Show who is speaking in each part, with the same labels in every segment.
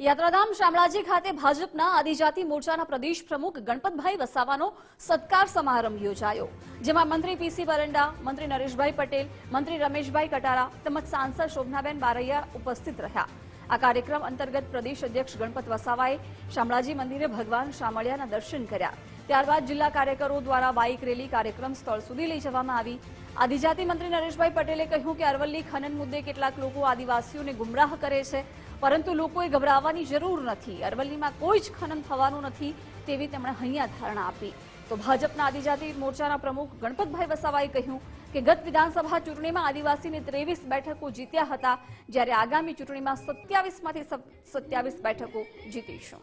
Speaker 1: યાત્રાધામ શામળાજી ખાતે ભાજપના આદિજાતિ મોરચાના પ્રદેશ પ્રમુખ ગણપતભાઈ વસાવાનો સત્કાર સમારંભ યોજાયો, જેમાં મંત્રી પીસી પરંડા મંત્રી નરેશભાઈ પટેલ, મંત્રી રમેશભાઈ કટારા તેમજ સાંસદ શોભનાબેન બારૈયા ઉપસ્થિત રહ્યા. આ કાર્યક્રમ અંતર્ગત પ્રદેશ અધ્યક્ષ ગણપત વસાવાએ શામળાજી મંદિરે ભગવાન શામળિયાના દર્શન કર્યા. ત્યારબાદ જિલ્લા કાર્યકરો દ્વારા બાઇક રેલી કાર્યક્રમ સ્થળ સુધી લઈ જવામાં આવી. આદિજાતિ મંત્રી નરેશભાઈ પટેલે કહ્યું કે અરવલ્લી ખનન મુદ્દે કેટલાક લોકો આદિવાસીઓને ગુમરાહ કરે છે, પરંતુ લોકોએ ગભરાવાની જરૂર નથી. અરવલ્લીમાં કોઈ જ ખનન થવાનું નથી તેવી તેમણે અહીંયા ધારણા આપી. તો ભાજપના આદિજાતિ મોરચાના પ્રમુખ ગણપતભાઈ વસાવાએ કહ્યું કે ગત વિધાનસભા ચૂંટણીમાં આદિવાસીને ત્રેવીસ બેઠકો જીત્યા હતા. જ્યારે આગામી ચૂંટણીમાં સત્યાવીસમાંથી સત્યાવીસ બેઠકો જીતીશું.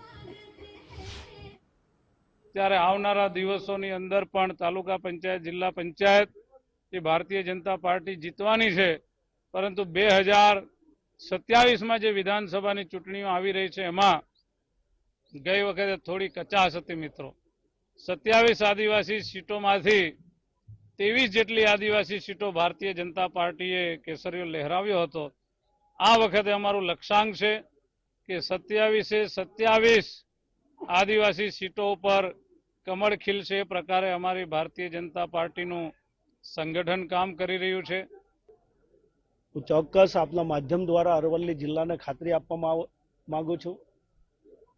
Speaker 2: ત્યારે આવનારા દિવસોની અંદર પણ તાલુકા પંચાયત, જિલ્લા પંચાયત એ ભારતીય જનતા પાર્ટી જીતવાની છે. પરંતુ બે હજાર સત્યાવીસમાં જે વિધાનસભાની ચૂંટણીઓ આવી રહી છે, એમાં ગઈ વખતે થોડી કચાશ હતી મિત્રો. સત્યાવીસ આદિવાસી સીટોમાંથી ત્રેવીસ જેટલી આદિવાસી સીટો ભારતીય જનતા પાર્ટીએ કેસરીઓ લહેરાવ્યો હતો. આ વખતે અમારું લક્ષ્યાંક છે કે સત્યાવીસે સત્યાવીસ આદિવાસી સીટો ઉપર કમળ ખીલશે એ પ્રકારે અમારી ભારતીય જનતા પાર્ટીનું સંગઠન કામ કરી રહ્યું છે.
Speaker 3: હું ચોક્કસ આપના માધ્યમ દ્વારા અરવલ્લી જિલ્લાને ખાતરી આપવા માંગુ છું.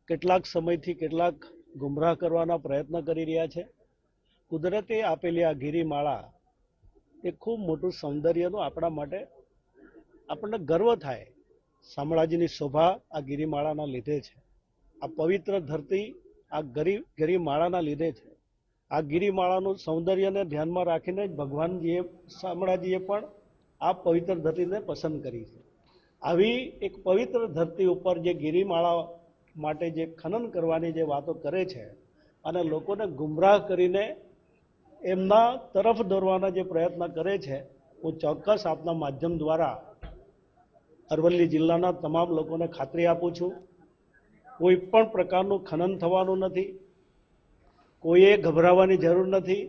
Speaker 3: કેટલાક સમયથી કેટલાક ગુમરાહ કરવાના પ્રયત્ન કરી રહ્યા છે. કુદરતે આપેલી આ ગિરિમાળા એ ખૂબ મોટું સૌંદર્યનું આપણા માટે આપણને ગર્વ થાય. શામળાજીની શોભા આ ગિરિમાળાના લીધે છે. આ પવિત્ર ધરતી આ ગરી, ગિરિમાળાના લીધે છે. આ ગિરિમાળાનું સૌંદર્યને ધ્યાનમાં રાખીને જ ભગવાનજીએ, શામળાજીએ પણ આ પવિત્ર ધરતીને પસંદ કરી છે. આવી એક પવિત્ર ધરતી ઉપર જે ગિરિમાળા માટે જે ખનન કરવાની જે વાતો કરે છે અને લોકોને ગુમરાહ કરીને એમના તરફ દોરવાના જે પ્રયત્ન કરે છે, હું ચોક્કસ આપના માધ્યમ દ્વારા અરવલ્લી જિલ્લાના તમામ લોકોને ખાતરી આપું છું. કોઈ પણ પ્રકારનું ખનન થવાનું નથી. કોઈએ ગભરાવાની જરૂર નથી.